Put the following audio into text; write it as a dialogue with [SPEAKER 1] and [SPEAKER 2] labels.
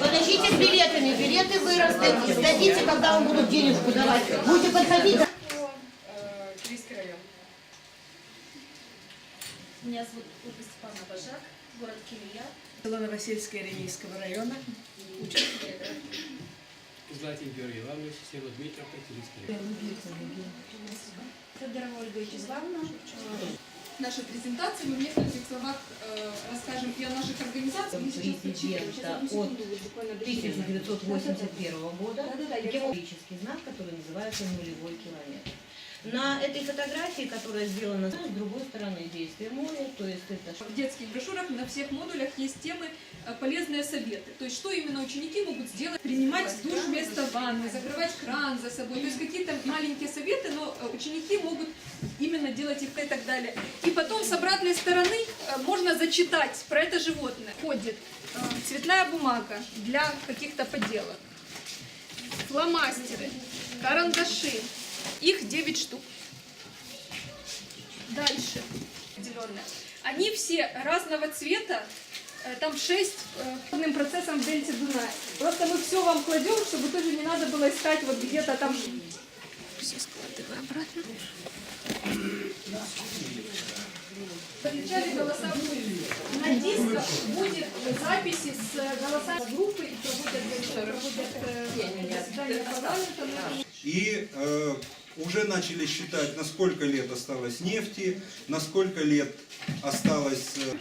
[SPEAKER 1] Подождите с билетами, билеты выросли, сдадите, когда вам будут денежку давать. Будете подходить.
[SPEAKER 2] Киевский район.
[SPEAKER 3] Меня зовут Ольга Степановна Бажак, город Киевия.
[SPEAKER 2] Село Новосельское Ренейского района.
[SPEAKER 4] Златин Георгий Иванович, село Дмитровка, Киевский район.
[SPEAKER 3] Федорова Ольга Вячеславовна.
[SPEAKER 5] нашей презентации мы в нескольких словах э, расскажем и о наших организациях.
[SPEAKER 1] Президента от
[SPEAKER 5] секунду, вот буквально дочитаю.
[SPEAKER 1] 1981 года.
[SPEAKER 5] Да-да-да, я
[SPEAKER 1] Геологический знак, который называется нулевой километр. На этой фотографии, которая сделана с другой стороны действия моря, то есть это
[SPEAKER 5] В детских брошюрах на всех модулях есть темы э, полезные советы. То есть что именно ученики могут сделать? Принимать душ вместо ванны, закрывать кран за собой. То есть какие-то маленькие советы, но э, ученики могут именно делать их и так далее. И потом с обратной стороны э, можно зачитать про это животное. Ходит цветная бумага для каких-то поделок, фломастеры, карандаши. Их 9 штук. Дальше. Зеленые. Они все разного цвета, э, там 6 полным процессом в дельте Дуная. Просто мы все вам кладем, чтобы тоже не надо было искать вот где-то там. Все складываю обратно. Отличали голоса. На дисках будет записи с голосами группы и проводят, проводят э, заседание парламента. на
[SPEAKER 6] И э, уже начали считать, на сколько лет осталось нефти, на сколько лет осталось... Э,